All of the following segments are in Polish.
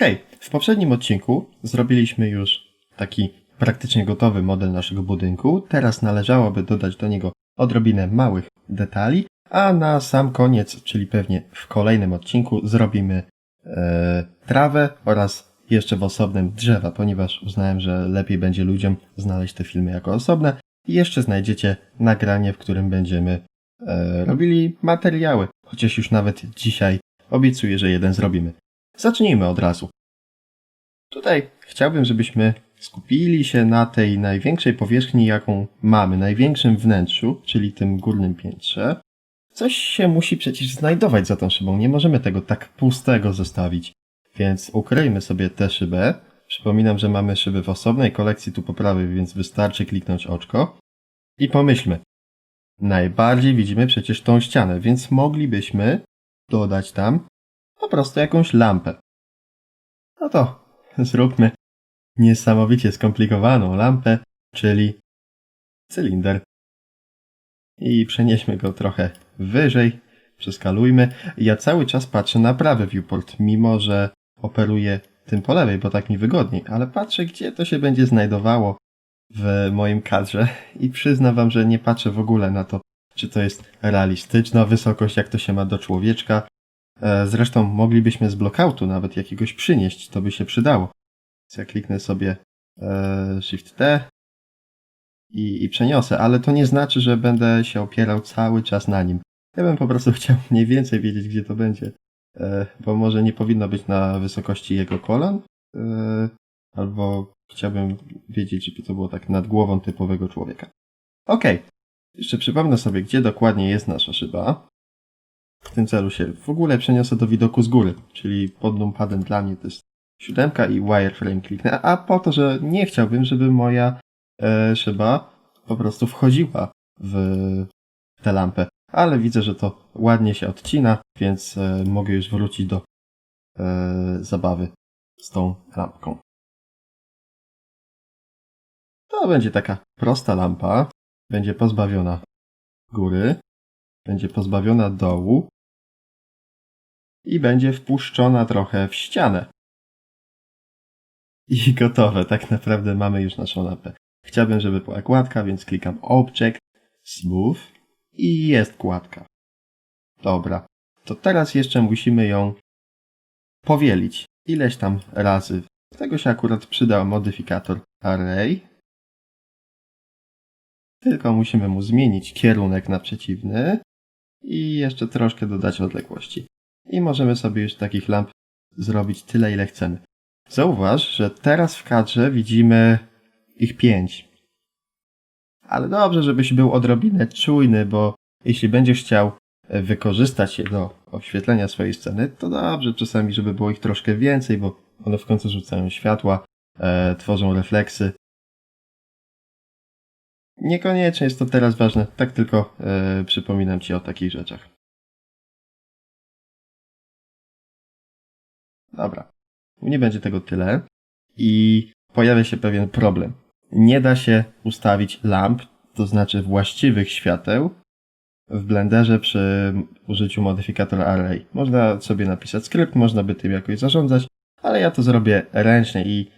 Hej, w poprzednim odcinku zrobiliśmy już taki praktycznie gotowy model naszego budynku. Teraz należałoby dodać do niego odrobinę małych detali, a na sam koniec, czyli pewnie w kolejnym odcinku, zrobimy e, trawę oraz jeszcze w osobnym drzewa, ponieważ uznałem, że lepiej będzie ludziom znaleźć te filmy jako osobne. I jeszcze znajdziecie nagranie, w którym będziemy e, robili materiały, chociaż już nawet dzisiaj obiecuję, że jeden zrobimy. Zacznijmy od razu. Tutaj chciałbym, żebyśmy skupili się na tej największej powierzchni, jaką mamy, największym wnętrzu, czyli tym górnym piętrze. Coś się musi przecież znajdować za tą szybą, nie możemy tego tak pustego zostawić. Więc ukryjmy sobie tę szybę. Przypominam, że mamy szyby w osobnej kolekcji tu po prawej, więc wystarczy kliknąć oczko. I pomyślmy. Najbardziej widzimy przecież tą ścianę, więc moglibyśmy dodać tam po prostu jakąś lampę. No to zróbmy niesamowicie skomplikowaną lampę, czyli cylinder. I przenieśmy go trochę wyżej, przeskalujmy. Ja cały czas patrzę na prawy viewport, mimo że operuję tym po lewej, bo tak mi wygodniej, ale patrzę, gdzie to się będzie znajdowało w moim kadrze i przyznam wam, że nie patrzę w ogóle na to, czy to jest realistyczna wysokość, jak to się ma do człowieczka. E, Zresztą moglibyśmy z blockoutu nawet jakiegoś przynieść, to by się przydało. Więc ja kliknę sobie e, Shift T i, i przeniosę, ale to nie znaczy, że będę się opierał cały czas na nim. Ja bym po prostu chciał mniej więcej wiedzieć, gdzie to będzie, e, bo może nie powinno być na wysokości jego kolan, albo chciałbym wiedzieć, żeby to było tak nad głową typowego człowieka. Okej, jeszcze przypomnę sobie, gdzie dokładnie jest nasza szyba. W tym celu się w ogóle przeniosę do widoku z góry, czyli pod numpadem dla mnie to jest siódemka i wireframe kliknę, a po to, że nie chciałbym, żeby moja e, szyba po prostu wchodziła w tę lampę. Ale widzę, że to ładnie się odcina, więc e, mogę już wrócić do e, zabawy z tą lampką. To będzie taka prosta lampa. Będzie pozbawiona góry, będzie pozbawiona dołu i będzie wpuszczona trochę w ścianę. I gotowe, tak naprawdę mamy już naszą lampę. Chciałbym, żeby była kładka, więc klikam Object, Smooth i jest kładka. Dobra, to teraz jeszcze musimy ją powielić ileś tam razy. Z tego się akurat przydał modyfikator Array. Tylko musimy mu zmienić kierunek na przeciwny i jeszcze troszkę dodać odległości. I możemy sobie już takich lamp zrobić tyle, ile chcemy. Zauważ, że teraz w kadrze widzimy ich pięć. Ale dobrze, żebyś był odrobinę czujny, bo jeśli będziesz chciał wykorzystać je do oświetlenia swojej sceny, to dobrze czasami, żeby było ich troszkę więcej, bo one w końcu rzucają światła, e, tworzą refleksy. Niekoniecznie jest to teraz ważne, tak tylko e, przypominam Ci o takich rzeczach. Dobra, nie będzie tego tyle i pojawia się pewien problem. Nie da się ustawić lamp, to znaczy właściwych świateł, w Blenderze przy użyciu modyfikatora Array. Można sobie napisać skrypt, można by tym jakoś zarządzać, ale ja to zrobię ręcznie i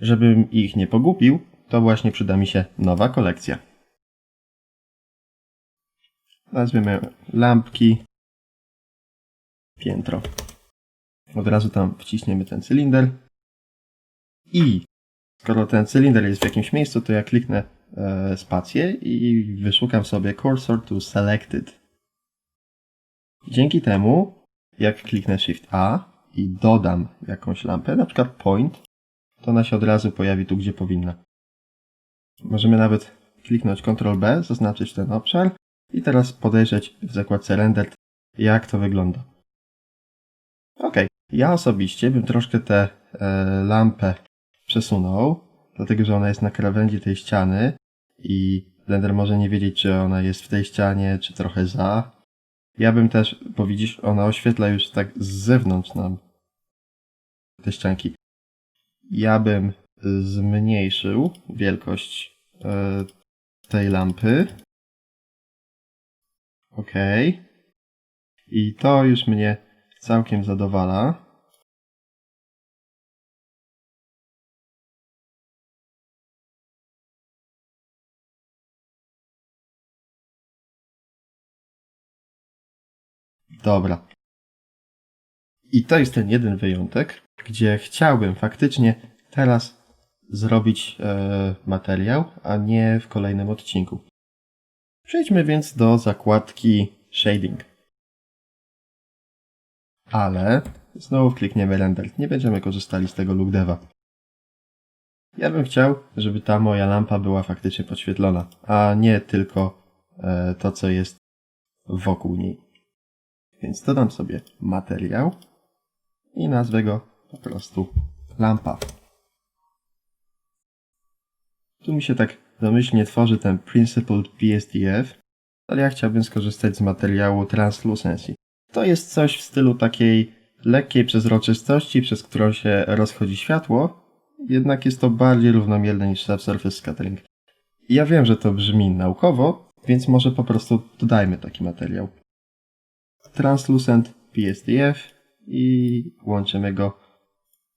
żebym ich nie pogubił, to właśnie przyda mi się nowa kolekcja. Nazwiemy lampki piętro. Od razu tam wciśniemy ten cylinder i skoro ten cylinder jest w jakimś miejscu, to ja kliknę e, spację i wyszukam sobie cursor to selected. Dzięki temu, jak kliknę Shift A i dodam jakąś lampę, na przykład point, to ona się od razu pojawi tu, gdzie powinna. Możemy nawet kliknąć Ctrl B, zaznaczyć ten obszar i teraz podejrzeć w zakładce Rendered, jak to wygląda. Ok, ja osobiście bym troszkę tę e, lampę przesunął, dlatego że ona jest na krawędzi tej ściany i Blender może nie wiedzieć, czy ona jest w tej ścianie, czy trochę za. Ja bym też, bo widzisz, ona oświetla już tak z zewnątrz nam te ścianki. Ja bym zmniejszył wielkość e, tej lampy. Ok. I to już mnie całkiem zadowala. Dobra. I to jest ten jeden wyjątek, gdzie chciałbym faktycznie teraz zrobić e, materiał, a nie w kolejnym odcinku. Przejdźmy więc do zakładki Shading. Ale znowu klikniemy Render. Nie będziemy korzystali z tego look deva. Ja bym chciał, żeby ta moja lampa była faktycznie podświetlona, a nie tylko e, to, co jest wokół niej. Więc dodam sobie materiał i nazwę go po prostu lampa. Tu mi się tak domyślnie tworzy ten Principled BSDF, ale ja chciałbym skorzystać z materiału Translucency. To jest coś w stylu takiej lekkiej przezroczystości, przez którą się rozchodzi światło, jednak jest to bardziej równomierne niż Subsurface Scattering. Ja wiem, że to brzmi naukowo, więc może po prostu dodajmy taki materiał. Translucent PSDF i łączymy go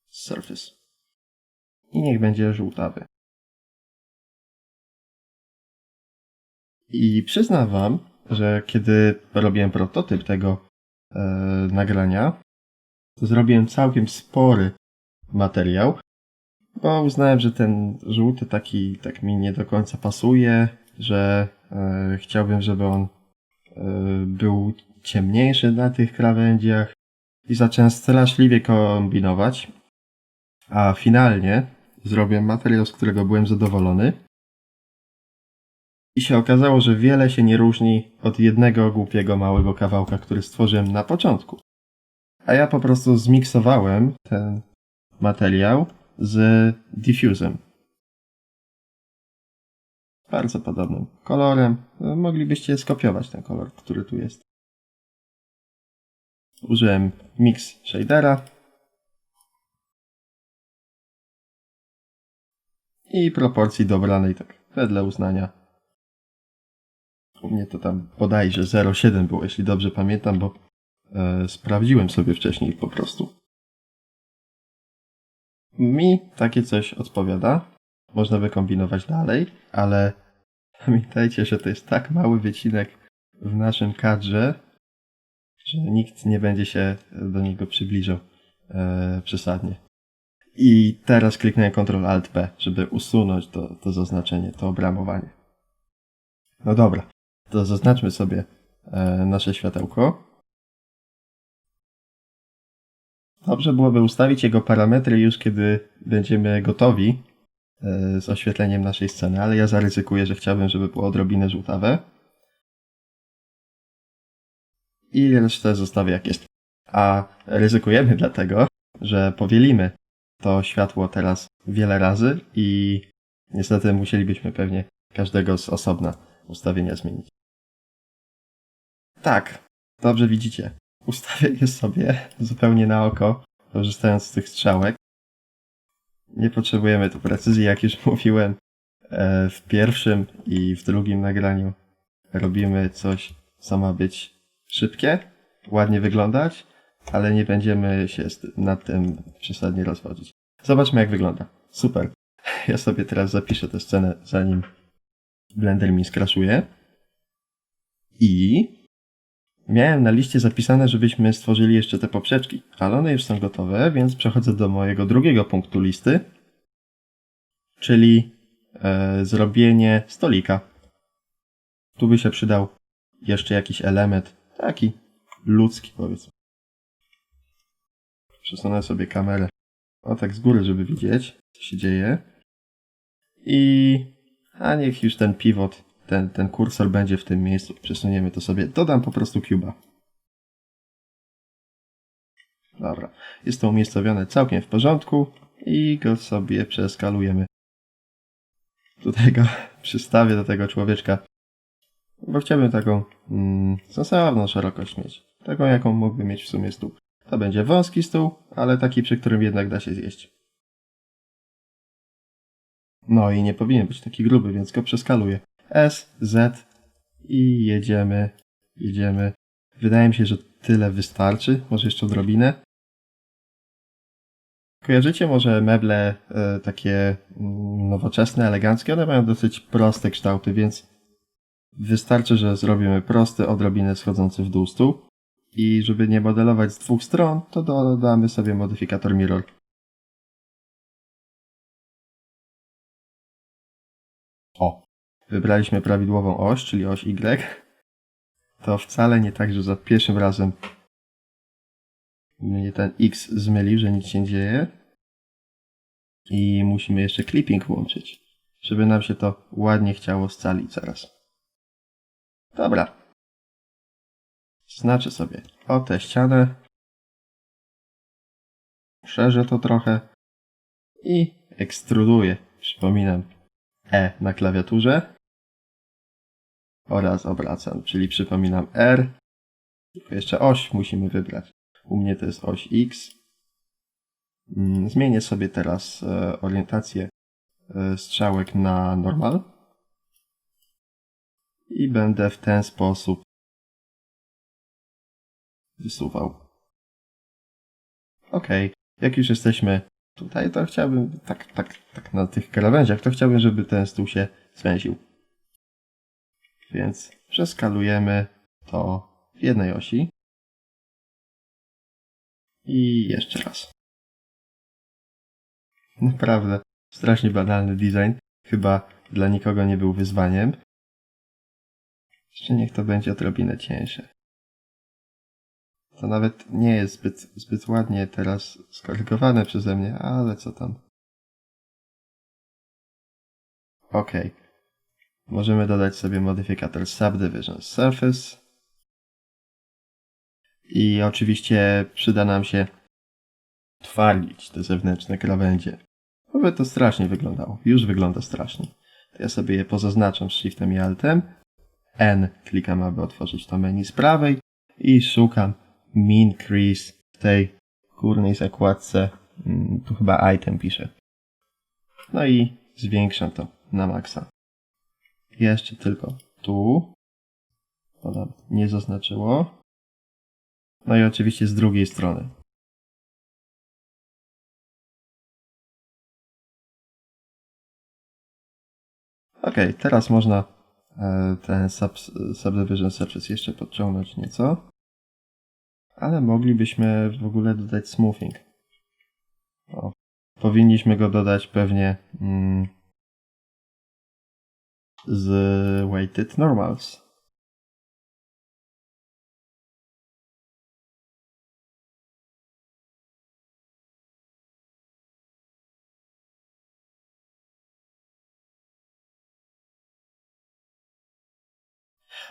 z Surface. I niech będzie żółtawy. I przyznam wam, że kiedy robiłem prototyp tego e, nagrania, zrobiłem całkiem spory materiał, bo uznałem, że ten żółty taki tak mi nie do końca pasuje, że e, chciałbym, żeby on e, był ciemniejszy na tych krawędziach i zacząłem straszliwie kombinować, a finalnie zrobiłem materiał, z którego byłem zadowolony. I się okazało, że wiele się nie różni od jednego głupiego małego kawałka, który stworzyłem na początku. A ja po prostu zmiksowałem ten materiał z diffusem. Bardzo podobnym kolorem. Moglibyście skopiować ten kolor, który tu jest. Użyłem mix shadera i proporcji dobranej tak wedle uznania. U mnie to tam bodajże 0,7 było, jeśli dobrze pamiętam, bo e, sprawdziłem sobie wcześniej po prostu. Mi takie coś odpowiada. Można wykombinować dalej, ale pamiętajcie, że to jest tak mały wycinek w naszym kadrze, że nikt nie będzie się do niego przybliżał e, przesadnie. I teraz kliknę Ctrl Alt P, żeby usunąć to, to zaznaczenie, to obramowanie. No dobra, to zaznaczmy sobie e, nasze światełko. Dobrze byłoby ustawić jego parametry już kiedy będziemy gotowi e, z oświetleniem naszej sceny, ale ja zaryzykuję, że chciałbym, żeby było odrobinę żółtawe. I resztę zostawię jak jest. A ryzykujemy dlatego, że powielimy to światło teraz wiele razy i niestety musielibyśmy pewnie każdego z osobna ustawienia zmienić. Tak, dobrze widzicie. Ustawię je sobie zupełnie na oko, korzystając z tych strzałek. Nie potrzebujemy tu precyzji, jak już mówiłem. e, W pierwszym i w drugim nagraniu robimy coś, co ma być szybkie, ładnie wyglądać, ale nie będziemy się nad tym przesadnie rozwodzić. Zobaczmy, jak wygląda. Super. Ja sobie teraz zapiszę tę scenę, zanim Blender mi skraszuje. I miałem na liście zapisane, żebyśmy stworzyli jeszcze te poprzeczki, ale one już są gotowe, więc przechodzę do mojego drugiego punktu listy, czyli e, zrobienie stolika. Tu by się przydał jeszcze jakiś element, taki ludzki powiedzmy. Przesunę sobie kamerę o tak z góry, żeby widzieć, co się dzieje. I a niech już ten pivot, ten, ten kursor będzie w tym miejscu. Przesuniemy to sobie. Dodam po prostu cuba. Dobra. Jest to umiejscowione całkiem w porządku i go sobie przeskalujemy. Tutaj go przystawię do tego człowieczka, bo chciałbym taką mm, sensowną szerokość mieć. Taką, jaką mógłby mieć w sumie stół. To będzie wąski stół, ale taki, przy którym jednak da się zjeść. No i nie powinien być taki gruby, więc go przeskaluję. S, Z i jedziemy, jedziemy. Wydaje mi się, że tyle wystarczy, może jeszcze odrobinę. Kojarzycie może meble e, takie mm, nowoczesne, eleganckie? One mają dosyć proste kształty, więc wystarczy, że zrobimy prosty, odrobinę schodzący w dół stół I żeby nie modelować z dwóch stron, to dodamy sobie modyfikator mirror. Wybraliśmy prawidłową oś, czyli oś Y. To wcale nie tak, że za pierwszym razem mnie ten X zmylił, że nic się nie dzieje. I musimy jeszcze clipping włączyć, żeby nam się to ładnie chciało scalić zaraz. Dobra. Znaczę sobie o tę ścianę. Szerzę to trochę i ekstruduję. Przypominam E na klawiaturze oraz obracam, czyli przypominam R. Jeszcze oś musimy wybrać. U mnie to jest oś X. Mm, Zmienię sobie teraz e, orientację e, strzałek na normal. I będę w ten sposób wysuwał. Ok, jak już jesteśmy tutaj, to chciałbym, tak, tak, tak na tych krawędziach, to chciałbym, żeby ten stół się zwęził. Więc przeskalujemy to w jednej osi. I jeszcze raz. Naprawdę, strasznie banalny design. Chyba dla nikogo nie był wyzwaniem. Jeszcze niech to będzie odrobinę cieńsze. To nawet nie jest zbyt, zbyt ładnie teraz skorygowane przeze mnie, ale co tam. Ok. Możemy dodać sobie modyfikator Subdivision Surface. I oczywiście przyda nam się twardzić te zewnętrzne krawędzie. No by to strasznie wyglądało. Już wygląda strasznie. To ja sobie je pozaznaczam Shiftem i Altem. N klikam, aby otworzyć to menu z prawej i szukam Min Crease w tej górnej zakładce. Mm, Tu chyba item pisze. No i zwiększam to na maksa. Jeszcze tylko tu. To nam nie zaznaczyło. No i oczywiście z drugiej strony. Ok, teraz można e, ten sub, Subdivision Surface jeszcze podciągnąć nieco. Ale moglibyśmy w ogóle dodać smoothing. O, powinniśmy go dodać pewnie mm, z weighted normals.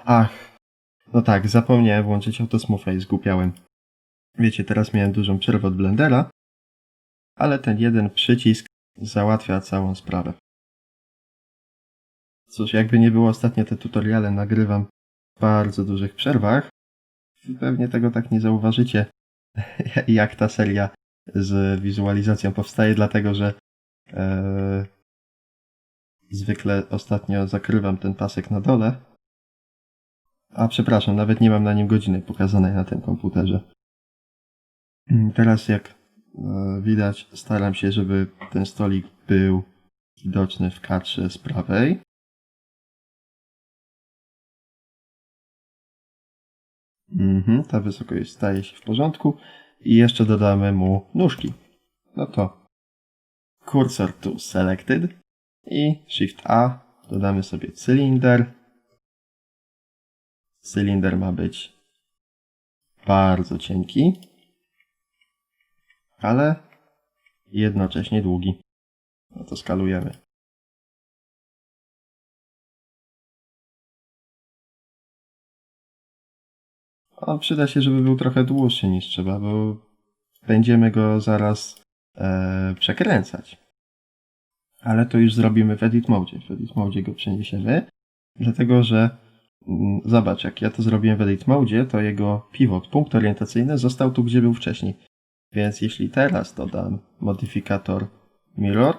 Ach, no tak, zapomniałem włączyć autosmootha i zgłupiałem. Wiecie, teraz miałem dużą przerwę od Blendera, ale ten jeden przycisk załatwia całą sprawę. Cóż, jakby nie było, ostatnio te tutoriale nagrywam w bardzo dużych przerwach. Pewnie tego tak nie zauważycie, jak ta seria z wizualizacją powstaje, dlatego że e, zwykle ostatnio zakrywam ten pasek na dole. A przepraszam, nawet nie mam na nim godziny pokazanej na tym komputerze. Mm, Teraz jak e, widać, staram się, żeby ten stolik był widoczny w kadrze z prawej. Mhm, ta wysokość staje się w porządku. I jeszcze dodamy mu nóżki. No to cursor to selected i Shift A dodamy sobie cylinder. Cylinder ma być bardzo cienki, ale jednocześnie długi. No to skalujemy. On przyda się, żeby był trochę dłuższy niż trzeba, bo będziemy go zaraz e, przekręcać. Ale to już zrobimy w Edit Mode. W Edit Mode go przeniesiemy, dlatego że mm, zobacz, jak ja to zrobiłem w Edit Mode, to jego pivot, punkt orientacyjny został tu, gdzie był wcześniej. Więc jeśli teraz dodam modyfikator Mirror,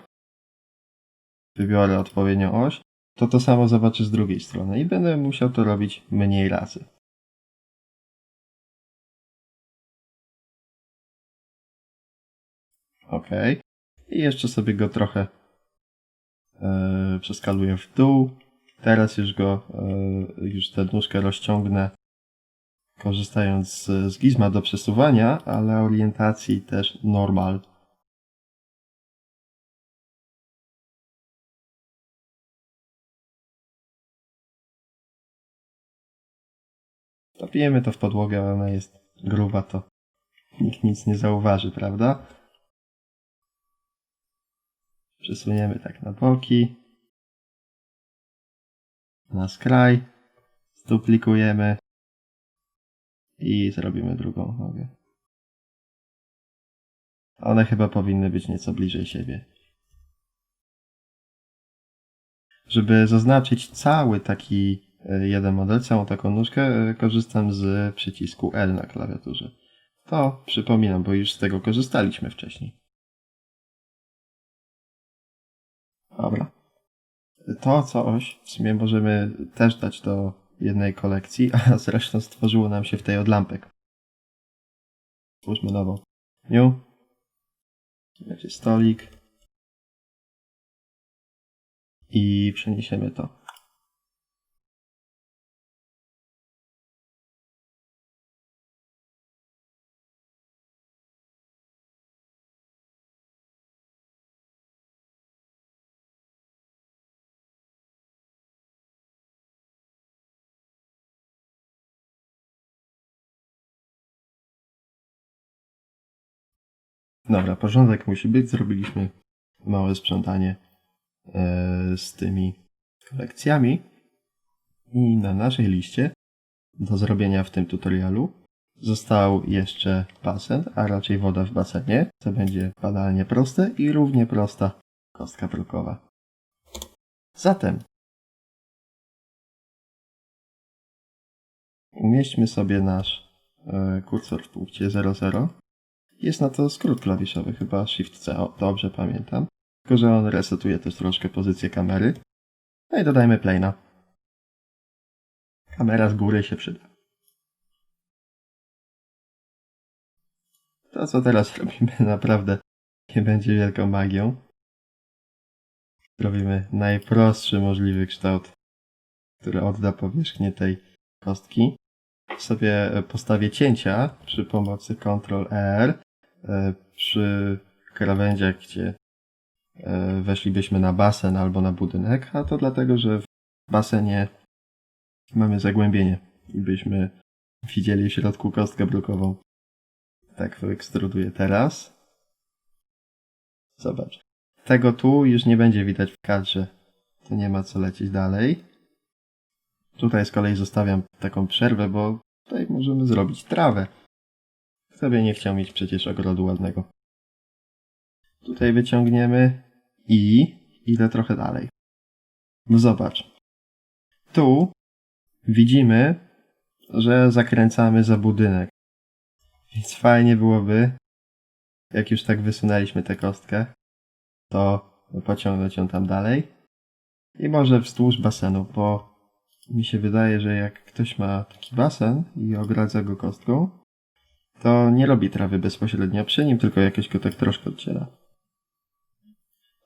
wybiorę odpowiednią oś, to to samo zobaczę z drugiej strony i będę musiał to robić mniej razy. Ok. I jeszcze sobie go trochę e, przeskaluję w dół. Teraz już go, e, już tę nóżkę rozciągnę korzystając z, z Gizma do przesuwania, ale orientacji też normal. Tapijemy to w podłogę, ona jest gruba, to nikt nic nie zauważy, prawda? Przesuniemy tak na boki. Na skraj. Zduplikujemy. I zrobimy drugą nogę. One chyba powinny być nieco bliżej siebie. Żeby zaznaczyć cały taki e, jeden model, całą taką nóżkę, e, korzystam z przycisku L na klawiaturze. To przypominam, bo już z tego korzystaliśmy wcześniej. Dobra. To coś w sumie możemy też dać do jednej kolekcji, a zresztą stworzyło nam się w tej od lampek. Stwórzmy nową. New. Będzie stolik. I przeniesiemy to. Dobra, porządek musi być. Zrobiliśmy małe sprzątanie e, z tymi kolekcjami. I na naszej liście do zrobienia w tym tutorialu został jeszcze basen, a raczej woda w basenie. To będzie badalnie proste i równie prosta kostka brukowa. Zatem umieśćmy sobie nasz e, kursor w punkcie 00 jest na to skrót klawiszowy, chyba Shift-C, o, dobrze pamiętam. Tylko, że on resetuje też troszkę pozycję kamery. No i dodajmy plane'a. Kamera z góry się przyda. To, co teraz robimy, naprawdę nie będzie wielką magią. Robimy najprostszy możliwy kształt, który odda powierzchnię tej kostki. Sobie postawię cięcia przy pomocy Ctrl-R E, przy krawędziach, gdzie e, weszlibyśmy na basen albo na budynek, a to dlatego, że w basenie mamy zagłębienie i byśmy widzieli w środku kostkę brukową. Tak wyekstruduję teraz. Zobacz. Tego tu już nie będzie widać w kadrze. To nie ma co lecieć dalej. Tutaj z kolei zostawiam taką przerwę, bo tutaj możemy zrobić trawę. By nie chciał mieć przecież ogrodu ładnego. Tutaj wyciągniemy i idę trochę dalej. No zobacz. Tu widzimy, że zakręcamy za budynek. Więc fajnie byłoby, jak już tak wysunęliśmy tę kostkę, to pociągnąć ją tam dalej. I może wzdłuż basenu, bo mi się wydaje, że jak ktoś ma taki basen i ogradza go kostką, to nie robi trawy bezpośrednio przy nim, tylko jakoś go tak troszkę odciera.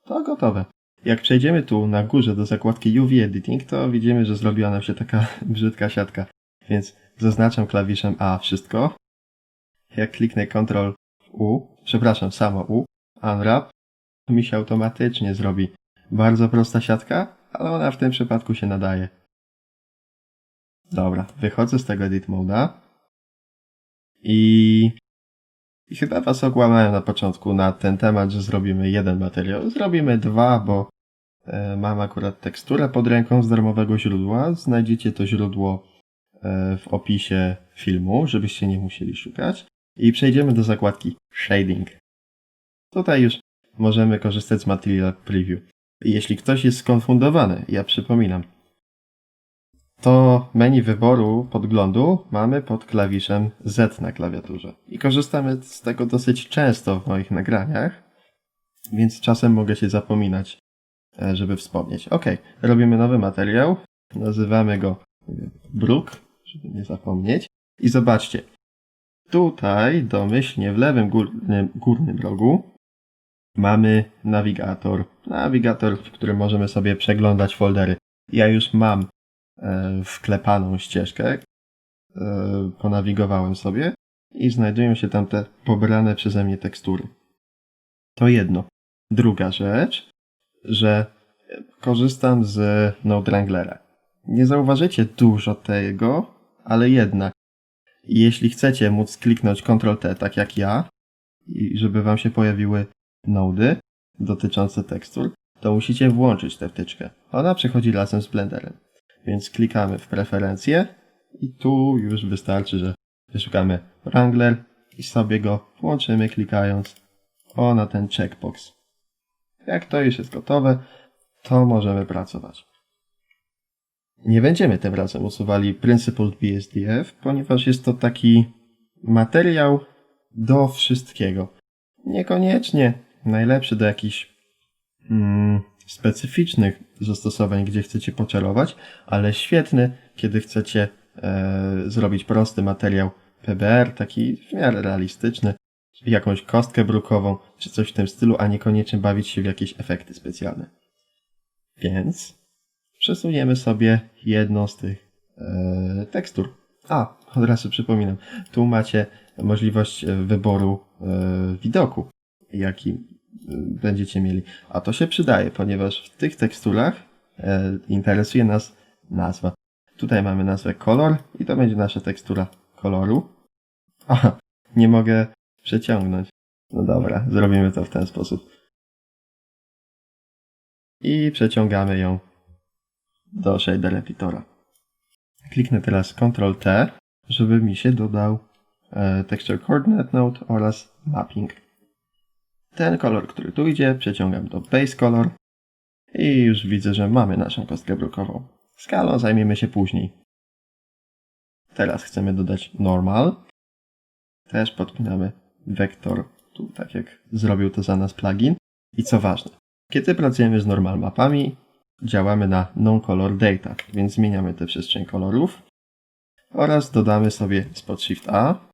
To gotowe. Jak przejdziemy tu na górze do zakładki UV Editing, to widzimy, że zrobiła nam się taka brzydka siatka. Więc zaznaczam klawiszem A wszystko. Jak kliknę Ctrl U, przepraszam, samo U, Unwrap, to mi się automatycznie zrobi bardzo prosta siatka, ale ona w tym przypadku się nadaje. Dobra, wychodzę z tego Edit Mode'a. I, I chyba was okłamałem na początku na ten temat, że zrobimy jeden materiał. Zrobimy dwa, bo e, mam akurat teksturę pod ręką z darmowego źródła. Znajdziecie to źródło e, w opisie filmu, żebyście nie musieli szukać. I przejdziemy do zakładki Shading. Tutaj już możemy korzystać z Material Preview. Jeśli ktoś jest skonfundowany, ja przypominam, to menu wyboru podglądu mamy pod klawiszem Z na klawiaturze. I korzystamy z tego dosyć często w moich nagraniach, więc czasem mogę się zapominać, e, żeby wspomnieć. Ok, robimy nowy materiał, nazywamy go Brook, żeby nie zapomnieć. I zobaczcie, tutaj domyślnie w lewym górnym, górnym rogu mamy nawigator. Nawigator, w którym możemy sobie przeglądać foldery. Ja już mam wklepaną ścieżkę, e, ponawigowałem sobie i znajdują się tam te pobrane przeze mnie tekstury. To jedno. Druga rzecz, że korzystam z Node Wranglera. Nie zauważycie dużo tego, ale jednak, jeśli chcecie móc kliknąć Ctrl-T, tak jak ja, i żeby wam się pojawiły nody dotyczące tekstur, to musicie włączyć tę wtyczkę. Ona przychodzi razem z Blenderem. Więc klikamy w preferencje i tu już wystarczy, że wyszukamy Wrangler i sobie go włączymy klikając o na ten checkbox. Jak to już jest gotowe, to możemy pracować. Nie będziemy tym razem usuwali Principled BSDF, ponieważ jest to taki materiał do wszystkiego. Niekoniecznie najlepszy do jakichś mm, specyficznych zastosowań, gdzie chcecie poczarować, ale świetny, kiedy chcecie e, zrobić prosty materiał PBR, taki w miarę realistyczny, jakąś kostkę brukową, czy coś w tym stylu, a niekoniecznie bawić się w jakieś efekty specjalne. Więc przesuniemy sobie jedną z tych e, tekstur. A, od razu przypominam, tu macie możliwość e, wyboru e, widoku, jaki będziecie mieli. A to się przydaje, ponieważ w tych teksturach e, interesuje nas nazwa. Tutaj mamy nazwę kolor i to będzie nasza tekstura koloru. Aha, nie mogę przeciągnąć. No dobra, zrobimy to w ten sposób. I przeciągamy ją do shader editora. Kliknę teraz Ctrl T, żeby mi się dodał e, Texture Coordinate Node oraz Mapping. Ten kolor, który tu idzie, przeciągam do Base Color i już widzę, że mamy naszą kostkę brukową. Skalą zajmiemy się później. Teraz chcemy dodać Normal. Też podpinamy wektor, tu tak jak zrobił to za nas plugin. I co ważne, kiedy pracujemy z normal mapami, działamy na non-color data, więc zmieniamy tę przestrzeń kolorów oraz dodamy sobie spod Shift A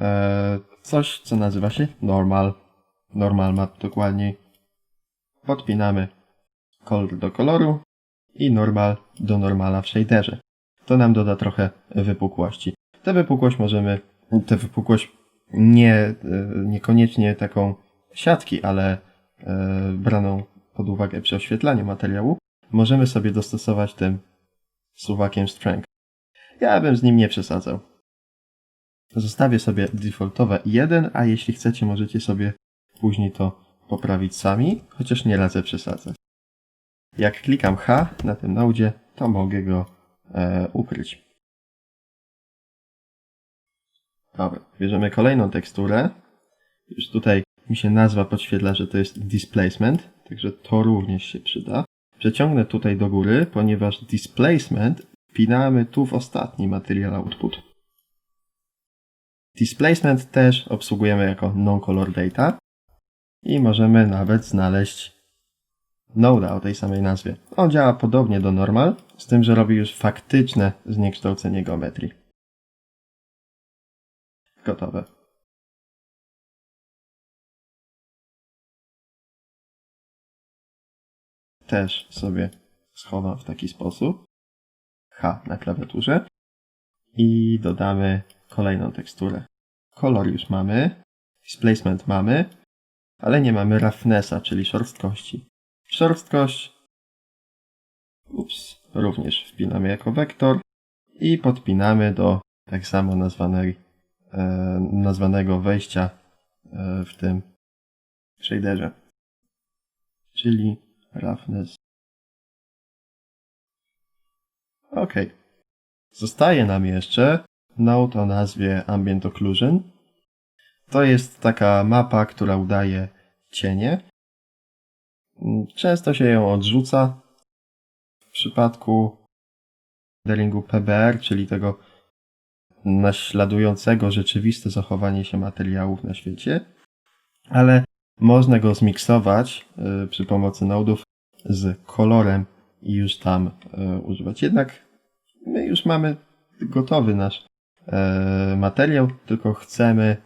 e, coś, co nazywa się normal, normal map dokładniej. Podpinamy kolor do koloru i normal do normala w shaderze. To nam doda trochę wypukłości. Tę wypukłość możemy, tę wypukłość nie, e, niekoniecznie taką siatki, ale e, braną pod uwagę przy oświetlaniu materiału, możemy sobie dostosować tym suwakiem strength. Ja bym z nim nie przesadzał. Zostawię sobie defaultowe 1, a jeśli chcecie, możecie sobie później to poprawić sami, chociaż nie radzę przesadzać. Jak klikam H na tym nodzie, to mogę go e, ukryć. Dobra, bierzemy kolejną teksturę. Już tutaj mi się nazwa podświetla, że to jest displacement, także to również się przyda. Przeciągnę tutaj do góry, ponieważ displacement wpinamy tu w ostatni material output. Displacement też obsługujemy jako non-color data i możemy nawet znaleźć noda o tej samej nazwie. On działa podobnie do normal, z tym, że robi już faktyczne zniekształcenie geometrii. Gotowe. Też sobie schowam w taki sposób. H na klawiaturze. I dodamy kolejną teksturę. Kolor już mamy. Displacement mamy. Ale nie mamy roughnessa, czyli szorstkości. Szorstkość ups, również wpinamy jako wektor i podpinamy do tak samo nazwanej, e, nazwanego wejścia e, w tym shaderze. Czyli roughness. Ok. Zostaje nam jeszcze node o nazwie Ambient Occlusion. To jest taka mapa, która udaje cienie. Często się ją odrzuca. W przypadku renderingu PBR, czyli tego naśladującego rzeczywiste zachowanie się materiałów na świecie, ale można go zmiksować y, przy pomocy nodów z kolorem i już tam y, używać. Jednak my już mamy gotowy nasz y, materiał, tylko chcemy,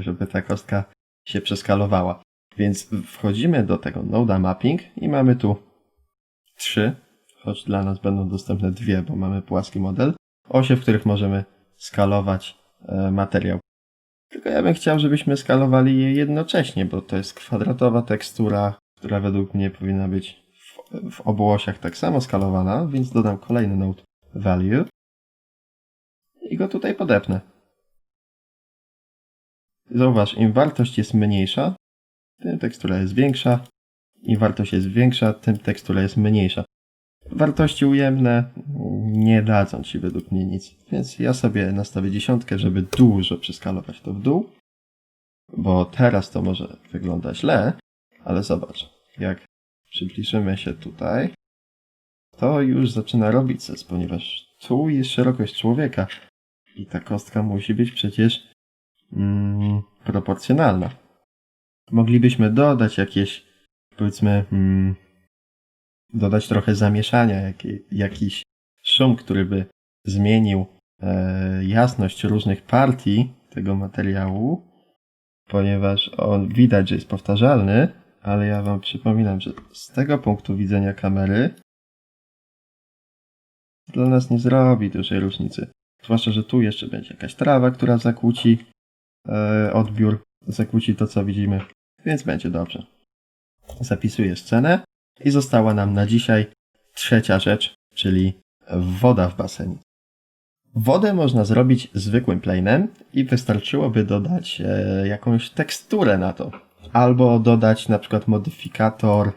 żeby ta kostka się przeskalowała. Więc wchodzimy do tego Noda Mapping i mamy tu trzy, choć dla nas będą dostępne dwie, bo mamy płaski model, osie, w których możemy skalować e, materiał. Tylko ja bym chciał, żebyśmy skalowali je jednocześnie, bo to jest kwadratowa tekstura, która według mnie powinna być w, w obu osiach tak samo skalowana, więc dodam kolejny node value i go tutaj podepnę. Zauważ, im wartość jest mniejsza, tym tekstura jest większa. Im wartość jest większa, tym tekstura jest mniejsza. Wartości ujemne nie dadzą ci według mnie nic. Więc ja sobie nastawię dziesiątkę, żeby dużo przeskalować to w dół. Bo teraz to może wygląda źle, ale zobacz, jak przybliżymy się tutaj, to już zaczyna robić sens, ponieważ tu jest szerokość człowieka i ta kostka musi być przecież mm, proporcjonalna. Moglibyśmy dodać jakieś, powiedzmy, mm, dodać trochę zamieszania, jaki, jakiś szum, który by zmienił e, jasność różnych partii tego materiału, ponieważ on widać, że jest powtarzalny, ale ja Wam przypominam, że z tego punktu widzenia kamery dla nas nie zrobi dużej różnicy. Zwłaszcza, że tu jeszcze będzie jakaś trawa, która zakłóci odbiór, zakłóci to, co widzimy, więc będzie dobrze. Zapisuję scenę i została nam na dzisiaj trzecia rzecz, czyli woda w basenie. Wodę można zrobić zwykłym planem i wystarczyłoby dodać e, jakąś teksturę na to. Albo dodać na przykład modyfikator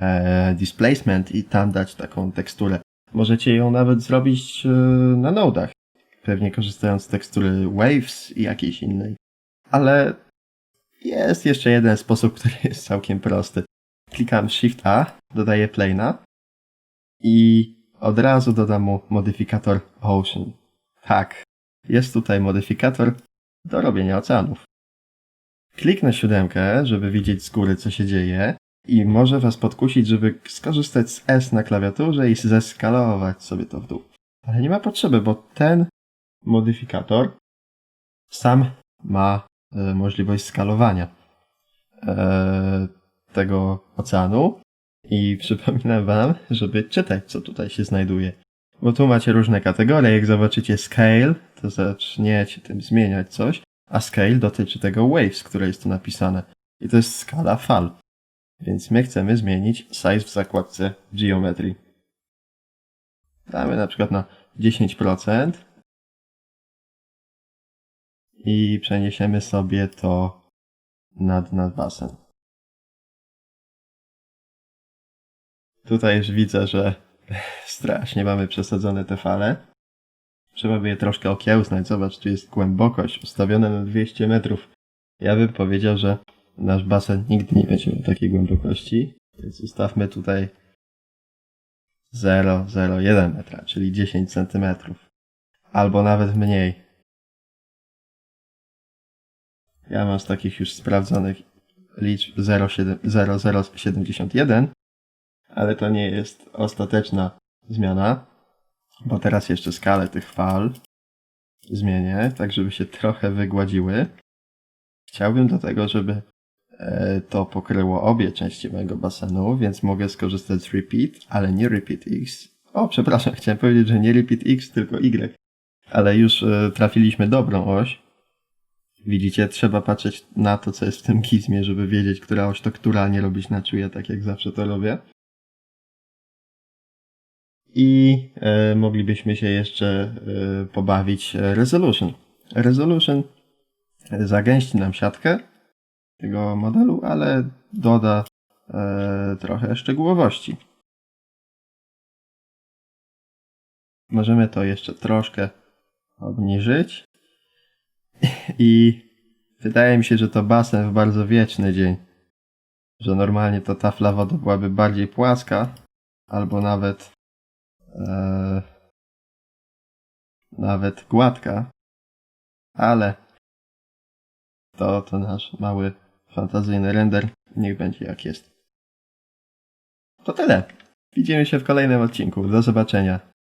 e, displacement i tam dać taką teksturę. Możecie ją nawet zrobić e, na nodach, pewnie korzystając z tekstury Waves i jakiejś innej. Ale jest jeszcze jeden sposób, który jest całkiem prosty. Klikam Shift A, dodaję plane'a i od razu dodam mu modyfikator Ocean. Tak, jest tutaj modyfikator do robienia oceanów. Kliknę siódemkę, żeby widzieć z góry, co się dzieje i może Was podkusić, żeby skorzystać z S na klawiaturze i zeskalować sobie to w dół. Ale nie ma potrzeby, bo ten modyfikator sam ma możliwość skalowania e, tego oceanu i przypominam Wam, żeby czytać, co tutaj się znajduje. Bo tu macie różne kategorie. Jak zobaczycie scale, to zaczniecie tym zmieniać coś, a scale dotyczy tego waves, które jest tu napisane. I to jest skala fal. Więc my chcemy zmienić size w zakładce geometry. Damy na przykład na 10% i przeniesiemy sobie to nad, nad basen. Tutaj już widzę, że strasznie mamy przesadzone te fale. Trzeba by je troszkę okiełznać. Zobacz, tu jest głębokość ustawiona na 200 metrów. Ja bym powiedział, że nasz basen nigdy nie będzie miał takiej głębokości. Więc ustawmy tutaj 0,01 metra, czyli 10 centymetrów. Albo nawet mniej. Ja mam z takich już sprawdzonych liczb 0,071 ale to nie jest ostateczna zmiana, bo teraz jeszcze skalę tych fal zmienię, tak żeby się trochę wygładziły. Chciałbym do tego, żeby e, to pokryło obie części mojego basenu, więc mogę skorzystać z repeat, ale nie repeat x. O, przepraszam, chciałem powiedzieć, że nie repeat x, tylko y. Ale już e, trafiliśmy dobrą oś. Widzicie, trzeba patrzeć na to, co jest w tym gizmie, żeby wiedzieć, która oś to która, nie robić na czuje, tak jak zawsze to robię i e, moglibyśmy się jeszcze e, pobawić Resolution. Resolution zagęści nam siatkę tego modelu, ale doda e, trochę szczegółowości. Możemy to jeszcze troszkę obniżyć i wydaje mi się, że to basen w bardzo wieczny dzień. Że normalnie to tafla wody byłaby bardziej płaska, albo nawet e, nawet gładka, ale to, to nasz mały fantazyjny render. Niech będzie jak jest. To tyle. Widzimy się w kolejnym odcinku. Do zobaczenia.